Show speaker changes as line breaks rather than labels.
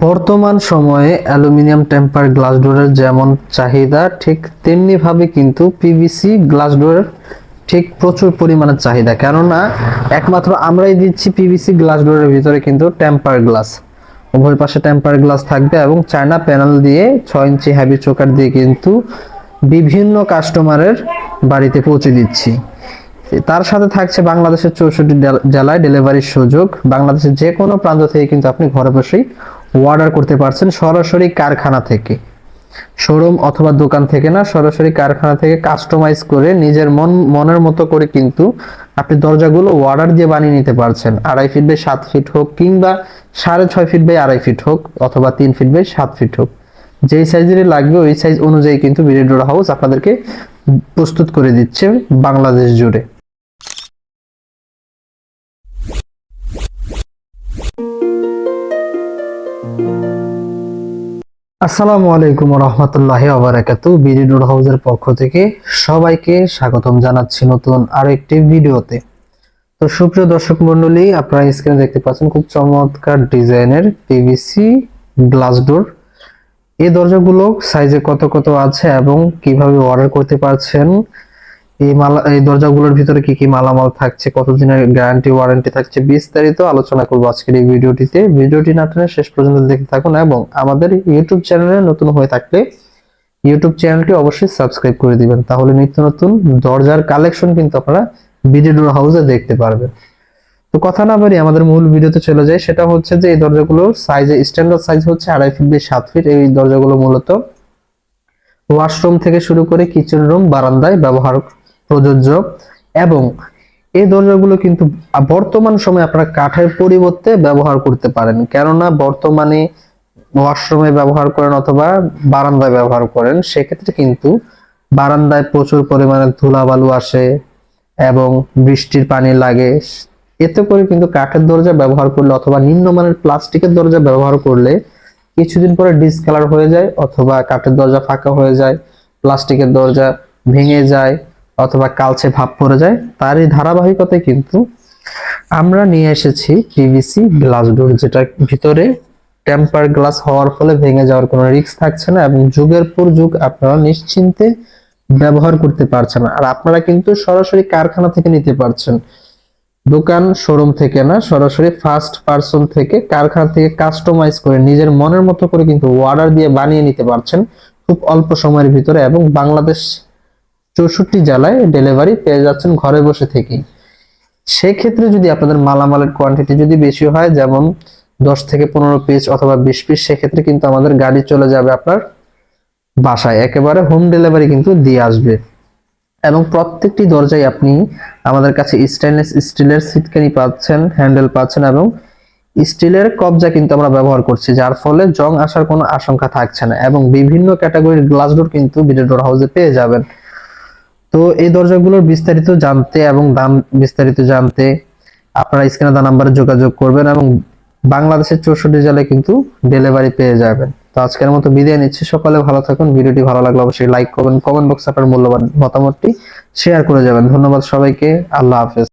বর্তমান সময়ে aluminium temper glass ডোরের যেমন চাহিদা, ঠিক তেমনি ভাবে কিন্তু পিভিসি গ্লাস ডোরের ঠিক প্রচুর পরিমাণে চাহিদা। কেননা, একমাত্র আমরাই দিচ্ছি পিভিসি গ্লাস ডোরের ভিতরে কিন্তু টেম্পার গ্লাস। উভয় পাশে টেম্পার গ্লাস থাকবে এবং চায়না প্যানেল দিয়ে ছয় ইঞ্চি হ্যাভি চোকার দিয়ে কিন্তু বিভিন্ন কাস্টমারের বাড়িতে পৌঁছে দিচ্ছি। তার সাথে থাকছে বাংলাদেশের চৌষট্টি জেলায় ডেলিভারির সুযোগ। বাংলাদেশের যে কোনো প্রান্ত থেকে কিন্তু আপনি ঘরে বসেই অর্ডার করতে পারছেন সরাসরি কারখানা থেকে। শোরুম অথবা দোকান থেকে না, সরাসরি কারখানা থেকে কাস্টমাইজ করে নিজের মন, মনের মতো করে কিন্তু আপনি দরজাগুলো অর্ডার দিয়ে বানিয়ে নিতে পারছেন। আড়াই ফিট বাই সাত ফিট হোক কিংবা সাড়ে ছয় ফিট বাই আড়াই ফিট হোক অথবা তিন ফিট বাই সাত ফিট হোক। যেই সাইজেরই লাগবে ওই সাইজ অনুযায়ী কিন্তু বিরিডোর হাউস আপনাদেরকে প্রস্তুত করে দিচ্ছে বাংলাদেশ জুড়ে। আসসালামু আলাইকুম রহমতুল্লাহ আবরাকাতু বিডি ডোর হাউজের পক্ষ থেকে সবাইকে স্বাগতম জানাচ্ছি নতুন আরও একটি ভিডিওতে। তো সুপ্রিয় দর্শক মন্ডলী আপনারা স্ক্রিনে দেখতে পাচ্ছেন খুব চমৎকার ডিজাইনের পিভিসি গ্লাস ডোর এই দরজাগুলো সাইজে কত কত আছে এবং কীভাবে অর্ডার করতে পারছেন? এই মালা, এই দরজাগুলোর ভিতরে কি কি মালামাল থাকছে, কতদিনের গ্যারান্টি ওয়ারেন্টি থাকছে, বিস্তারিত আলোচনা করব আজকের এই ভিডিওটিতে। ভিডিওটি না টেনে শেষ পর্যন্ত থাকুন এবং আমাদের ইউটিউব চ্যানেলে নতুন হয়ে থাকলে ইউটিউব চ্যানেলটি অবশ্যই সাবস্ক্রাইব করে দিবেন। তাহলে নিত্য নতুন দরজার কালেকশন কিন্তু আপনারা হাউসে দেখতে পারবেন। তো কথা না বাড়ি আমাদের মূল ভিডিওতে চলে যায় সেটা হচ্ছে যে এই দরজাগুলোর সাইজে স্ট্যান্ডার্ড সাইজ হচ্ছে আড়াই ফিট বাই সাত ফিট এই দরজাগুলো মূলত ওয়াশরুম থেকে শুরু করে কিচেন রুম বারান্দায় ব্যবহার প্রযোজ্য এবং এই দরজাগুলো কিন্তু বর্তমান সময়ে আপনারা কাঠের পরিবর্তে ব্যবহার করতে পারেন। কেননা বর্তমানে ওয়াশরুমে ব্যবহার করেন অথবা বারান্দায় ব্যবহার করেন, সেক্ষেত্রে কিন্তু বারান্দায় প্রচুর পরিমাণে ধুলাবালু আসে এবং বৃষ্টির পানি লাগে। এতে করে কিন্তু কাঠের দরজা ব্যবহার করলে অথবা নিম্নমানের প্লাস্টিকের দরজা ব্যবহার করলে কিছুদিন পরে ডিসকালার হয়ে যায় অথবা কাঠের দরজা ফাঁকা হয়ে যায়, প্লাস্টিকের দরজা ভেঙে যায়। অথবা কালচে ভাব পড়ে যায়, তারই ধারাবাহিকতায় কিন্তু আমরা নিয়ে এসেছি পিভিসি গ্লাস ডোর যেটা ভিতরে টেম্পার গ্লাস হওয়ার ফলে ভেঙে যাওয়ার কোনো রিস্ক থাকছে না এবং যুগের পর যুগ আপনারা নিশ্চিন্তে ব্যবহার করতে পারছেন আর আপনারা কিন্তু সরাসরি কারখানা থেকে নিতে পারছেন। দোকান শোরুম থেকে না, সরাসরি ফার্স্ট পার্সন থেকে কারখানা থেকে কাস্টমাইজ করে নিজের মনের মতো করে কিন্তু অর্ডার দিয়ে বানিয়ে নিতে পারছেন খুব অল্প সময়ের ভিতরে এবং বাংলাদেশ চৌষট্টি জেলায় ডেলিভারি পেয়ে যাচ্ছেন ঘরে বসে থেকেই। সেক্ষেত্রে যদি আপনাদের মালামালের কোয়ান্টিটি যদি বেশি হয়, যেমন দশ থেকে পনেরো পিস অথবা বিশ পিস সেক্ষেত্রে কিন্তু আমাদের গাড়ি চলে যাবে আপনার বাসায়। একেবারে হোম ডেলিভারি কিন্তু দিয়ে আসবে। এবং প্রত্যেকটি দরজায় আপনি আমাদের কাছে স্টেনলেস স্টিলের সিটকানি পাচ্ছেন হ্যান্ডেল পাচ্ছেন এবং স্টিলের কবজা কিন্তু আমরা ব্যবহার করছি, যার ফলে জং আসার কোনো আশঙ্কা থাকছে না। এবং বিভিন্ন ক্যাটাগরির গ্লাস ডোর কিন্তু ভিডিও ডোর হাউসে পেয়ে যাবেন। তো এই দরজাগুলোর বিস্তারিত জানতে এবং দাম বিস্তারিত জানতে আপনারা স্ক্রিনে নাম্বারে যোগাযোগ করবেন এবং বাংলাদেশের চৌষট্টি জেলায় কিন্তু ডেলিভারি পেয়ে যাবেন। তো আজকের মতো বিদায় নিচ্ছি। সকালে ভালো থাকুন। ভিডিওটি ভালো লাগলে অবশ্যই লাইক করবেন। কমেন্ট বক্সে আপনার মূল্যবান মতামতটি শেয়ার করে যাবেন। ধন্যবাদ সবাইকে। আল্লাহ হাফেজ।